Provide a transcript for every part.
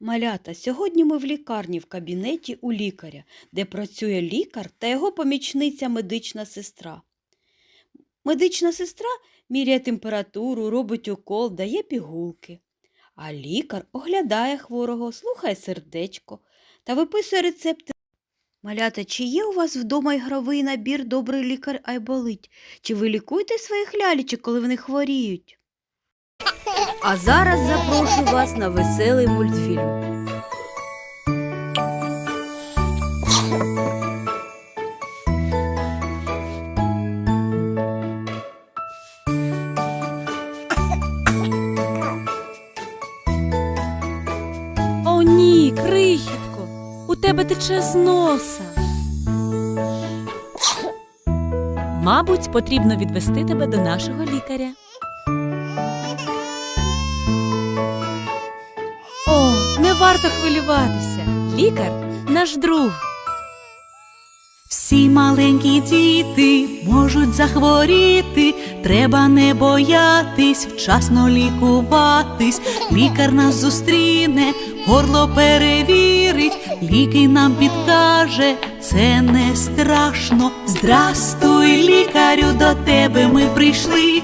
Малята, сьогодні ми в лікарні в кабінеті у лікаря, де працює лікар та його помічниця медична сестра. Медична сестра міряє температуру, робить укол, дає пігулки. А лікар оглядає хворого, слухає сердечко та виписує рецепти. Малята, чи є у вас вдома ігровий набір Добрий лікар Айболить? Чи ви лікуєте своїх лялечок, коли вони хворіють? А зараз запрошую вас на веселий мультфільм. О, ні, крихітко, у тебе тече з носа. Мабуть, потрібно відвести тебе до нашого лікаря. Варто хвилюватися. Лікар наш друг. Всі маленькі діти можуть захворіти, треба не боятись, вчасно лікуватись. Лікар нас зустріне, горло перевірить, ліки нам підкаже, це не страшно. Здрастуй, лікарю, до тебе ми прийшли.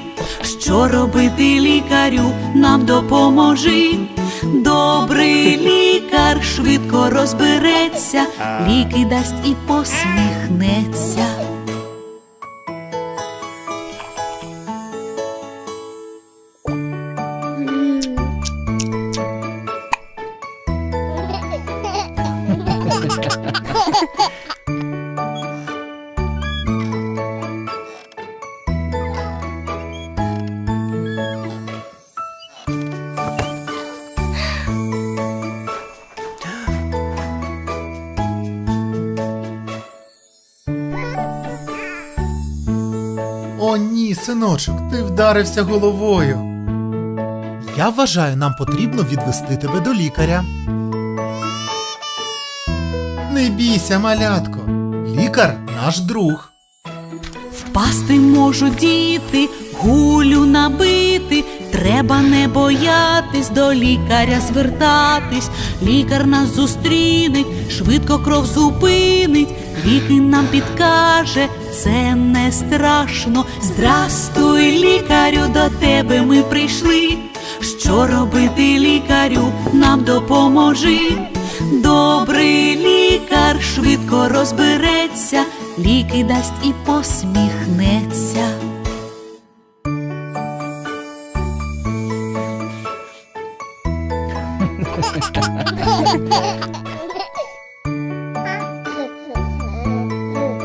Що робити лікарю, нам допоможи. Добрий лікар швидко розбереться, ліки дасть і посміхнеться. О, ні, синочок, ти вдарився головою. Я вважаю, нам потрібно відвести тебе до лікаря. Не бійся, малятко. Лікар наш друг. Впасти можуть діти, гулю набити. Треба не боятись до лікаря звертатись. Лікар нас зустріне, швидко кров зупинить, ліки нам підкаже, це не страшно. Здрастуй, лікарю, до тебе ми прийшли. Що робити лікарю, нам допоможи. Добрий лікар швидко розбереться, ліки дасть і посміхнеться.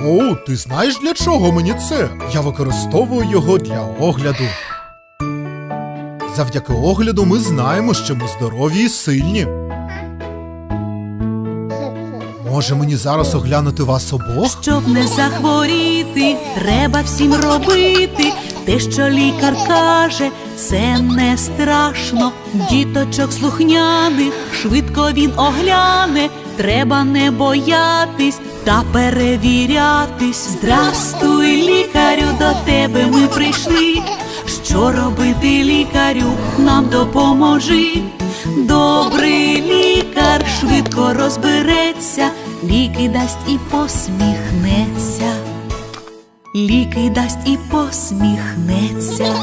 О, ти знаєш для чого мені це? Я використовую його для огляду. Завдяки огляду ми знаємо, що ми здорові і сильні. Може мені зараз оглянути вас обох? Щоб не захворіти, треба всім робити. Те, що лікар каже, це не страшно. Діточок слухняних, швидко він огляне. Треба не боятись та перевірятись. Здрастуй, лікарю, до тебе ми прийшли. Що робити лікарю, нам допоможи. Добрий лікар швидко розбереться, ліки дасть і посміхнеться. Ліки дасть і посміхнеться.